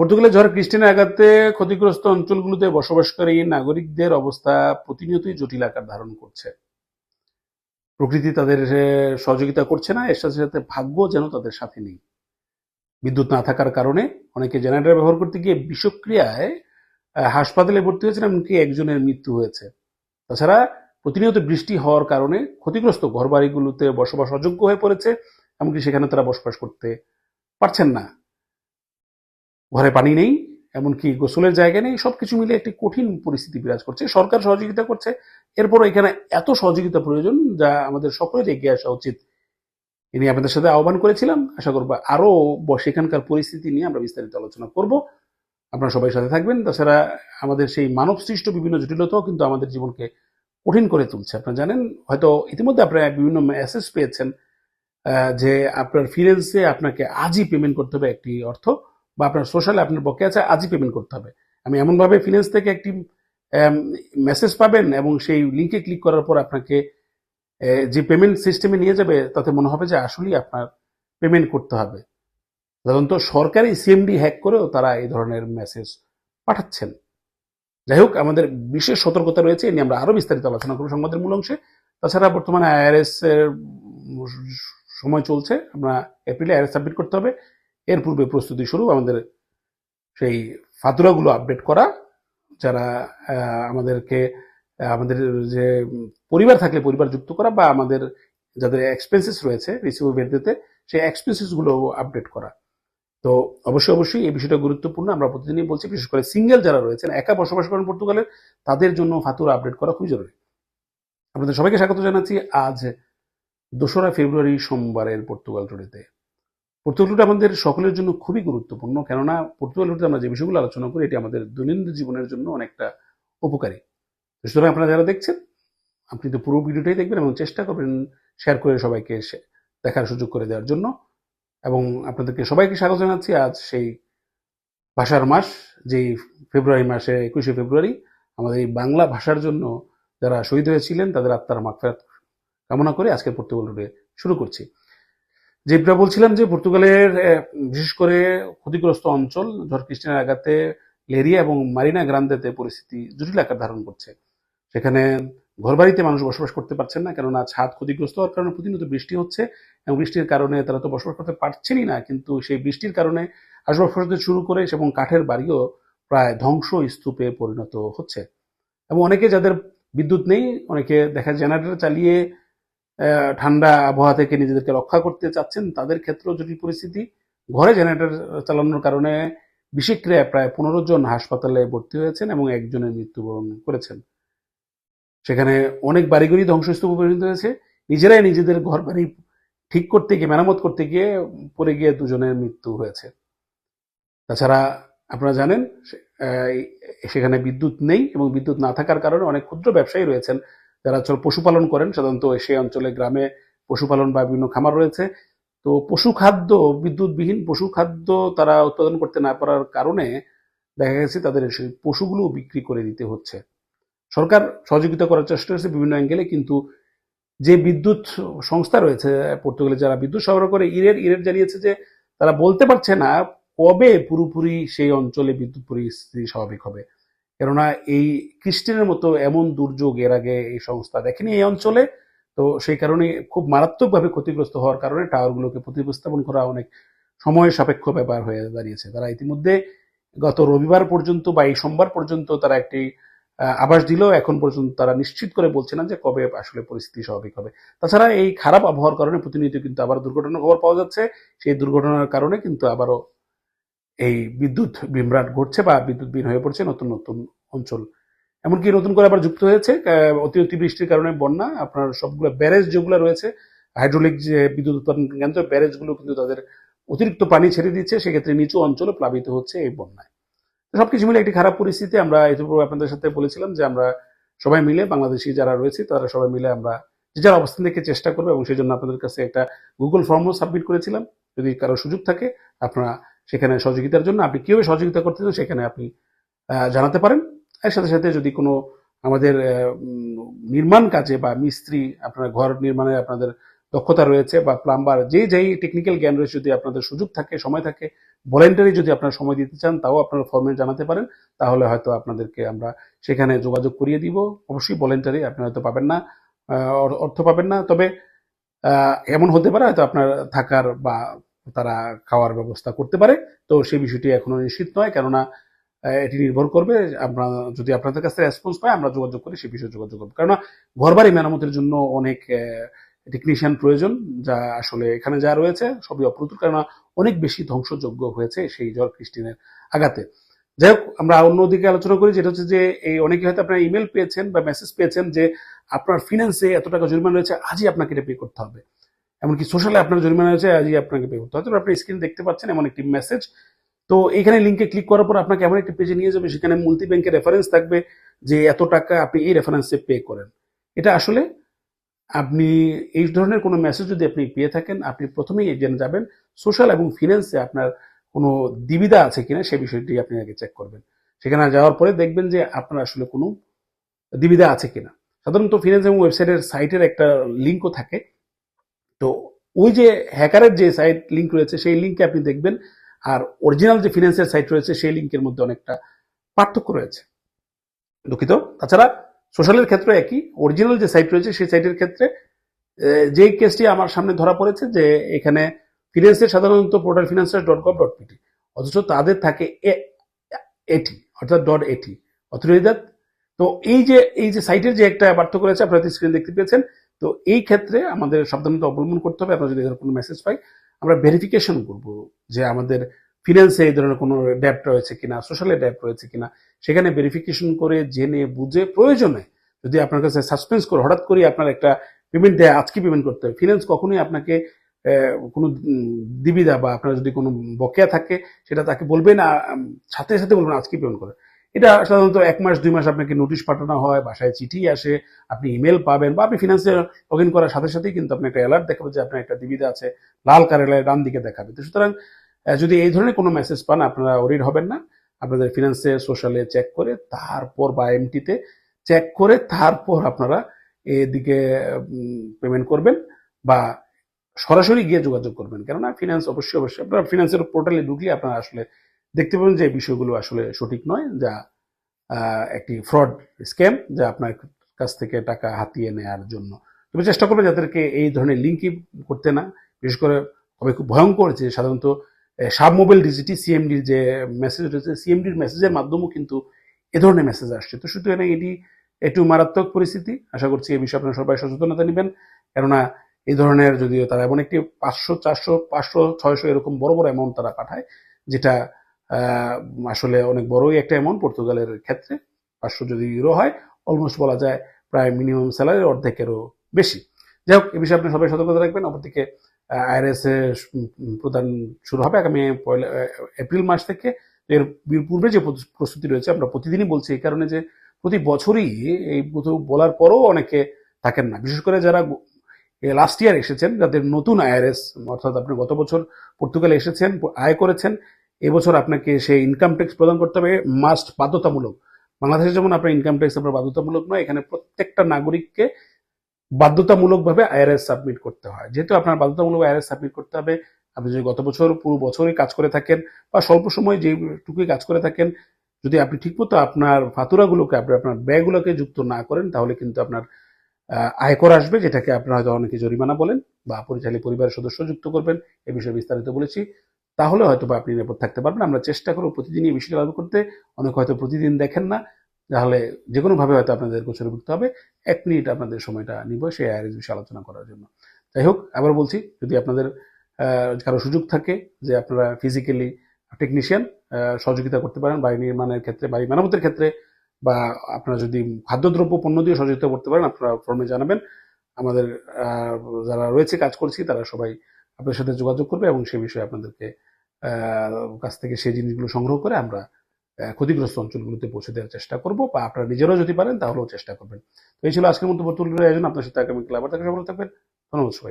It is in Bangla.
পর্তুগালের ঝড় ক্রিস্টিনের আঘাতে ক্ষতিগ্রস্ত অঞ্চলগুলোতে বসবাসকারী নাগরিকদের অবস্থা প্রতিনিয়তই জটিল আকার ধারণ করছে। প্রকৃতি তাদের সহযোগিতা করছে না, এর সাথে সাথে ভাগ্য যেন তাদের সাথে নেই। বিদ্যুৎ না থাকার কারণে অনেকে জেনারেটর ব্যবহার করতে গিয়ে বিষক্রিয়ায় হাসপাতালে ভর্তি হয়েছেন, এমনকি একজনের মৃত্যু হয়েছে। তাছাড়া প্রতিনিয়ত বৃষ্টি হওয়ার কারণে ক্ষতিগ্রস্ত ঘরবাড়িগুলোতে বসবাস অযোগ্য হয়ে পড়েছে, এমনকি সেখানে তারা বসবাস করতে পারছেন না। ঘরে পানি নেই, এমনকি গোসলের জায়গা নেই, সবকিছু মিলে একটি কঠিন পরিস্থিতি বিরাজ করছে। সরকার সহযোগিতা করছে। এরপর এখানে এত সহযোগিতা প্রয়োজন যা আমাদের সকলের এগিয়ে আসা উচিত। এ আপনাদের সাথে আহ্বান করেছিলাম। আশা করব আরও ব- সেখানকার পরিস্থিতি নিয়ে আমরা বিস্তারিত আলোচনা করব। আপনারা সবাই সাথে থাকবেন। তাছাড়া আমাদের সেই মানব সৃষ্ট বিভিন্ন জটিলতাও কিন্তু আমাদের জীবনকে কঠিন করে তুলছে। আপনারা জানেন, হয়তো ইতিমধ্যে আপনারা বিভিন্ন মেসেজ পেয়েছেন যে আপনার ফিনান্সে আপনাকে আজই পেমেন্ট করতে হবে একটি অর্থ। বা আপনার সোশ্যালে আপনার বকে আছে, আজই পেমেন্ট করতে হবে। আমি এমনভাবে ফিনান্স থেকে একটি মেসেজ পাবেন এবং সেই লিঙ্কে ক্লিক করার পর আপনাকে যে পেমেন্ট সিস্টেমে নিয়ে যাবে, তাতে মনে হবে যে আসলেই আপনার পেমেন্ট করতে হবে। সাধারণত সরকারি সিএমডি হ্যাক করেও তারা এই ধরনের মেসেজ পাঠাচ্ছেন। যাই হোক, আমাদের বিশেষ সতর্কতা রয়েছে, এ নিয়ে আমরা আরও বিস্তারিত আলোচনা করব সংবাদের মূল অংশে। তাছাড়া বর্তমানে আইআরএস এর সময় চলছে, আমরা এপ্রিলে আইআরএস সাবমিট করতে হবে। এর পূর্বে প্রস্তুতি শুরু, আমাদের সেই ফাতুরাগুলো আপডেট করা, যারা আমাদেরকে আমাদের যে পরিবার থাকলে পরিবার যুক্ত করা বা আমাদের যাদের এক্সপেন্সেস রয়েছে রিসিভেবল দিতে সেই এক্সপেন্সেসগুলো আপডেট করা। তো অবশ্যই অবশ্যই এই বিষয়টা গুরুত্বপূর্ণ। আমরা প্রতিদিনই বলছি, বিশেষ করে সিঙ্গেল যারা রয়েছেন, একা বসবাস করেন পর্তুগালের তাদের জন্য ফাতুরা আপডেট করা খুবই জরুরি। আপনাদের সবাইকে স্বাগত জানাচ্ছি আজ দোসরা ফেব্রুয়ারি সোমবারের পর্তুগাল টুডেতে। পর্তুগাল টুডে আমাদের সকলের জন্য খুবই গুরুত্বপূর্ণ। কেননা পর্তুগাল টুডে আমরা যে বিষয়গুলো আলোচনা করি, এটি আমাদের দৈনন্দিন জীবনের জন্য অনেকটা উপকারী। সুতরাং আপনারা যারা দেখছেন, আপনি তো পুরো ভিডিওটাই দেখবেন এবং চেষ্টা করবেন শেয়ার করে সবাইকে দেখার সুযোগ করে দেওয়ার জন্য। এবং আপনাদেরকে সবাইকে স্বাগত জানাচ্ছি আজ সেই ভাষার মাস, যেই ফেব্রুয়ারি মাসে, একুশে ফেব্রুয়ারি। আমাদের এই বাংলা ভাষার জন্য যারা শহীদ হয়েছিলেন, তাদের আত্মার মাগফিরাত কামনা করে আজকের পর্তুগাল শুরু করছি। যেটা বলছিলাম যে পর্তুগালের বিশেষ করে ক্ষতিগ্রস্ত অঞ্চল ঝড় ক্রিস্টিয়ানের আঘাতে লেরিয়া এবং মারিনা গ্রান্দেতে পরিস্থিতি জটিল আকার ধারণ করছে। সেখানে ঘরবাড়িতে মানুষ বসবাস করতে পারছেন না, কেননা ছাদ ক্ষতিগ্রস্ত হওয়ার কারণে প্রতিনিয়ত বৃষ্টি হচ্ছে এবং বৃষ্টির কারণে তারা তো বসবাস করতে পারছেনই না, কিন্তু সেই বৃষ্টির কারণে আসবাবপত্র শুরু করে এবং কাঠের বাড়িও প্রায় ধ্বংস স্তূপে পরিণত হচ্ছে। এবং অনেকে যাদের বিদ্যুৎ নেই, অনেকে দেখা জেনারেটর চালিয়ে ঠান্ডা আবহাওয়া থেকে নিজেদেরকে রক্ষা করতে চাচ্ছেন, তাদের ক্ষেত্রেও জটিল পরিস্থিতি। ঘরে জেনারেটর চালানোর কারণে বিষক্রিয়ায় প্রায় পনেরো জন হাসপাতালে ভর্তি হয়েছেন এবং একজনের মৃত্যুবরণ করেছেন। সেখানে অনেক বাড়িঘরই ধ্বংসস্তূপে পরিণত হয়েছে। নিজেরাই নিজেদের ঘর বাড়ি ঠিক করতে গিয়ে, মেরামত করতে গিয়ে পড়ে গিয়ে দুজনের মৃত্যু হয়েছে। তাছাড়া আপনারা জানেন সেখানে বিদ্যুৎ নেই এবং বিদ্যুৎ না থাকার কারণে অনেক ক্ষুদ্র ব্যবসায়ী রয়েছেন। যারা পশুপালন করেন, সাধারণত সেই অঞ্চলে গ্রামে পশুপালন বা বিভিন্ন খামার রয়েছে। তো পশু খাদ্য বিদ্যুৎবিহীন পশু খাদ্য তারা উৎপাদন করতে না পারার কারণে দেখা গেছে তাদের সেই পশুগুলো বিক্রি করে দিতে হচ্ছে। সরকার সহযোগিতা করার চেষ্টা করছে বিভিন্ন অ্যাঙ্গেলে, কিন্তু যে বিদ্যুৎ সংস্থা রয়েছে, পর্তুগালে যারা বিদ্যুৎ সরবরাহ করে, ইরের ইরের জানিয়েছে যে তারা বলতে পারছে না কবে পুরোপুরি সেই অঞ্চলে বিদ্যুৎ পরিস্থিতি স্বাভাবিক হবে। কেননা এই খ্রিস্টানের মতো এমন দুর্যোগ এর আগে এই সংস্থা দেখেনি এই অঞ্চলে, তো সেই কারণে খুব মারাত্মকভাবে ক্ষতিগ্রস্ত হওয়ার কারণে টাওয়ারগুলোকে প্রতিস্থাপন করা অনেক সময় সাপেক্ষ ব্যাপার হয়ে দাঁড়িয়েছে। তারা ইতিমধ্যে গত রবিবার পর্যন্ত বা এই সোমবার পর্যন্ত তারা একটি আভাস দিলেও এখন পর্যন্ত তারা নিশ্চিত করে বলছে না যে কবে আসলে পরিস্থিতি স্বাভাবিক হবে। তাছাড়া এই খারাপ আবহাওয়ার কারণে প্রতিনিয়ত কিন্তু আবার দুর্ঘটনার খবর পাওয়া যাচ্ছে। সেই দুর্ঘটনার কারণে কিন্তু আবারও এই বিদ্যুৎ বিভ্রাট ঘটছে বা বিদ্যুৎ বিদ্যুৎবিহীন হয়ে পড়ছে নতুন নতুন অঞ্চল। এমনকি নতুন করে আবার যুক্ত হয়েছে আহ, অতি অতি বৃষ্টির কারণে বন্যা আপনার সবগুলো ব্যারেজ যেগুলো রয়েছে হাইড্রোলিক যে বিদ্যুৎ উৎপাদন কেন্দ্র ব্যারেজগুলো কিন্তু তাদের অতিরিক্ত পানি ছেড়ে দিচ্ছে সেক্ষেত্রে নিচু অঞ্চলে প্লাবিত হচ্ছে এই বন্যায়। সবকিছু মিলে একটি খারাপ পরিস্থিতি আমরা ইতিপূর্বে আপনাদের সাথে বলেছিলাম যে আমরা সবাই মিলে বাংলাদেশি যারা রয়েছে তারা সবাই মিলে আমরা যে যার অবস্থান থেকে চেষ্টা করব এবং সেই জন্য আপনাদের কাছে একটা গুগল ফর্মও সাবমিট করেছিলাম। যদি কারও সুযোগ থাকে আপনারা সেখানে সহযোগিতার জন্য আপনি কীভাবে সহযোগিতা করতে চান সেখানে আপনি জানাতে পারেন। এর সাথে সাথে যদি কোনো আমাদের নির্মাণ কাজে বা মিস্ত্রি আপনার ঘর নির্মাণে আপনাদের দক্ষতা রয়েছে বা প্লাম্বার যেই যেই টেকনিক্যাল জ্ঞান রয়েছে যদি আপনাদের সুযোগ থাকে, সময় থাকে ভলেন্টারি যদি আপনারা সময় দিতে চান, তাও আপনারা ফর্মে জানাতে পারেন। তাহলে হয়তো আপনাদেরকে আমরা সেখানে যোগাযোগ করিয়ে দিব। অবশ্যই ভলেন্টারি আপনি হয়তো পাবেন না অর্থ পাবেন না। তবে এমন হতে পারে হয়তো আপনার থাকার বা তারা খাওয়ার ব্যবস্থা করতে পারে। তো সেই বিষয়টি এখনও নিশ্চিত নয়, কেননা এটি নির্ভর করবে আমরা যদি আপনাদের কাছে রেসপন্স পাই, আমরা যোগাযোগ করি সেই বিষয়ে যোগাযোগ করব। কেননা, ঘরবাড়ি মেরামতের জন্য অনেক টেকনিশিয়ান প্রয়োজন, যা আসলে এখানে যা রয়েছে সবই অপ্রতুল, কেননা অনেক বেশি ধ্বংসযোগ্য হয়েছে সেই ঝড় খ্রিস্টিনের আঘাতে। যাই হোক, আমরা অন্যদিকে আলোচনা করি, যেটা হচ্ছে যে, এই অনেকে হয়তো আপনার ইমেল পেয়েছেন বা মেসেজ পেয়েছেন যে, আপনার ফিনান্সে এত টাকা জরিমানা রয়েছে, আজই আপনাকে এটা পে করতে হবে। এমনকি সোশ্যালে আপনার জরিমানা হয়েছে, আজই আপনাকে পে করতে হবে। আপনি স্ক্রিন দেখতে পাচ্ছেন, এমন একটি মেসেজ তো এখানে লিঙ্কে ক্লিক করার পর আপনাকে এমন একটি পেজে নিয়ে যাবে, সেখানে মুলতি ব্যাংকের রেফারেন্স থাকবে, যে এত টাকা আপনি এই রেফারেন্সে পে করেন। এটা আসলে আপনি এই ধরনের কোনো মেসেজ যদি আপনি পেয়ে থাকেন, আপনি প্রথমেই জেনে যাবেন সোশ্যাল এবং ফিনান্সে আপনার কোনো দিবিদা আছে কিনা, সে বিষয়টি আপনি আগে চেক করবেন। সেখানে যাওয়ার পরে দেখবেন যে আপনার আসলে কোনো দিবিদা আছে কিনা। সাধারণত ফিনান্স এবং ওয়েবসাইটের সাইটের একটা লিঙ্কও থাকে। তো ওই যে হ্যাকারের যে সাইট লিঙ্ক রয়েছে, সেই লিঙ্কে আপনি দেখবেন, আর অরিজিনাল যে ফিনান্সের সাইট রয়েছে, সেই লিঙ্কের মধ্যে অনেকটা পার্থক্য রয়েছে। দুঃখিত। তাছাড়া সোশ্যালের ক্ষেত্রে একই। অরিজিনাল যে সাইট রয়েছে, সেই সাইটের ক্ষেত্রে যেই কেসটি আমার সামনে ধরা পড়েছে যে এখানে ফিনান্সের সাধারণত portal financer dot gov dot PT অথচ তাদের থাকে এটি অর্থাৎ ডট এটি অথরিজাত তো এই যে এই যে সাইটের যে একটা পার্থক্য রয়েছে, আপনারা স্ক্রিন দেখতে পেয়েছেন তো এই ক্ষেত্রে আমাদের সাবধানতা অবলম্বন করতে হবে। আমরা যদি কোনো মেসেজ পাই, আমরা ভেরিফিকেশন করব যে আমাদের ফিনান্সে এই ধরনের কোনো ড্যাপ রয়েছে কিনা সোশ্যালে ড্যাপ রয়েছে কিনা। সেখানে ভেরিফিকেশন করে জেনে বুঝে প্রয়োজনে যদি আপনার কাছে সাসপেন্স করে হঠাৎ করে আপনার একটা পেমেন্ট দেয়, আজকে পেমেন্ট করতে হবে ফিনান্স কখনোই আপনাকে কোনো দিবিদা বা আপনার যদি কোনো বকেয়া থাকে, সেটা তাকে বলবেন সাথে সাথে বলবেন আজকে পেমেন্ট করে। এটা সাধারণত এক মাস, দুই মাস আপনাকে নোটিশ পাঠানো হয়, বাসায় চিঠি আসে, আপনি ইমেল পাবেন বা আপনি ফিনান্সে লগ ইন করার সাথে সাথেই কিন্তু আপনি একটা অ্যালার্ট দেখাবে যে আপনার একটা দিবিদা আছে, লাল কারেলায় ডান দিকে দেখাবে। তো সুতরাং যদি এই ধরনের কোনো মেসেজ পান, আপনারা ওরিড হবেন না। আপনাদের ফিনান্সে সোশ্যালে চেক করে, তারপর বা এমটিতে চেক করে, তারপর আপনারা এদিকে পেমেন্ট করবেন বা সরাসরি গিয়ে যোগাযোগ করবেন। কেননা ফিনান্স অবশ্যই অবশ্যই আপনার ফিনান্সের পোর্টালে ঢুকলে আপনারা আসলে দেখতে পাবেন যে বিষয়গুলো আসলে সঠিক নয়, যা একটি ফ্রড স্ক্যাম যা আপনার কাছ থেকে টাকা হাতিয়ে নেওয়ার জন্য। তবে চেষ্টা করবেন যাদেরকে এই ধরনের লিঙ্কই করতে না। বিশেষ করে হবে খুব ভয়ঙ্কর যে সাধারণত সাব মোবাইল ডিজিটি সিএমডির যে মেসেজ রয়েছে সিএমডির মেসেজের মাধ্যমেও কিন্তু এ ধরনের মেসেজ আসছে। তো শুধু সুতরাং এটি একটু মারাত্মক পরিস্থিতি। আশা করছি এই বিষয়ে আপনারা সবাই সচেতনতা নেবেন। কেননা এই ধরনের যদিও তারা এমন একটি পাঁচশো, চারশো, পাঁচশো, ছয়শো এরকম বড় বড় অ্যামাউন্ট তারা পাঠায়, যেটা আসলে অনেক বড়ই একটা অ্যামাউন্ট পর্তুগালের ক্ষেত্রে। পাঁচশো যদি ইউরো হয় অলমোস্ট বলা যায় প্রায় মিনিমাম স্যালারির অর্ধেকেরও বেশি। যাই হোক, এ বিষয়ে আপনি সবাই সতর্কতা রাখবেন অপরদিকে আইআরএস প্রদান শুরু হবে আগামী পয়লা এপ্রিল মাস থেকে। এর পূর্বে যে প্রস্তুতি- রয়েছে, আমরা প্রতিদিনই বলছি এই কারণে যে প্রতি বছরই এই বলার পরও অনেকে থাকেন না। বিশেষ করে যারা লাস্ট ইয়ার এসেছেন, যাদের নতুন আইআরএস অর্থাৎ আপনি গত বছর পর্তুগালে এসেছেন, আয় করেছেন এবছর আপনাকে সেই ইনকাম ট্যাক্স প্রদান করতে হবে মাস্ট বাধ্যতামূলক। বাংলাদেশে যেমন আপনার ইনকাম ট্যাক্স আপনার বাধ্যতামূলক নয়, এখানে প্রত্যেকটা নাগরিককে বাধ্যতামূলকভাবে আইআরএস সাবমিট করতে হয়। যেহেতু আপনার বাধ্যতামূলক আইআরএস সাবমিট করতে হবে, আপনি যদি গত বছর পুরো বছরই কাজ করে থাকেন বা স্বল্প সময় যেটুকুই কাজ করে থাকেন, যদি আপনি ঠিকমতো আপনার ফাতুরাগুলোকে, আপনি আপনার ব্যয়গুলোকে যুক্ত না করেন, তাহলে কিন্তু আপনার আয়কর আসবে, যেটাকে আপনারা হয়তো অনেকে জরিমানা বলেন বা পরিচালিত পরিবারের সদস্য যুক্ত করবেন। এ বিষয়ে বিস্তারিত বলেছি। তাহলে হয়তো বা আপনি নিরাপদ থাকতে পারবেন। আমরা চেষ্টা করব প্রতিদিনই এই বিষয়টা লাগু করতে। অনেক হয়তো প্রতিদিন দেখেন না। তাহলে যে কোনোভাবে হয়তো আপনাদের গোচরে ভুগতে হবে। এক মিনিট আপনাদের সময়টা নিব সেই আইআরএস বিষয়ে আলোচনা করার জন্য। যাই হোক, আবার বলছি, যদি আপনাদের কারও সুযোগ থাকে যে আপনারা ফিজিক্যালি টেকনিশিয়ান সহযোগিতা করতে পারেন বাড়ি নির্মাণের ক্ষেত্রে, বাড়ি মেরামতের ক্ষেত্রে, বা আপনারা যদি খাদ্যদ্রব্য, পণ্য দিয়ে সহযোগিতা করতে পারেন, আপনারা ফর্মে জানাবেন। আমাদের যারা রয়েছে কাজ করছি, তারা সবাই আপনাদের সাথে যোগাযোগ করবে এবং সে বিষয়ে আপনাদেরকে কাছ থেকে সেই জিনিসগুলো সংগ্রহ করে আমরা ক্ষতিগ্রস্ত অঞ্চলগুলোতে পৌঁছে দেওয়ার চেষ্টা করব বা আপনারা নিজেরাও যদি পারেন তাহলেও চেষ্টা করবেন। তো এই ছিল আজকের মতো বর্তমান আপনার সাথে আগামীকাল আবার তাকে সফল থাকবেন। ধন্যবাদ সবাই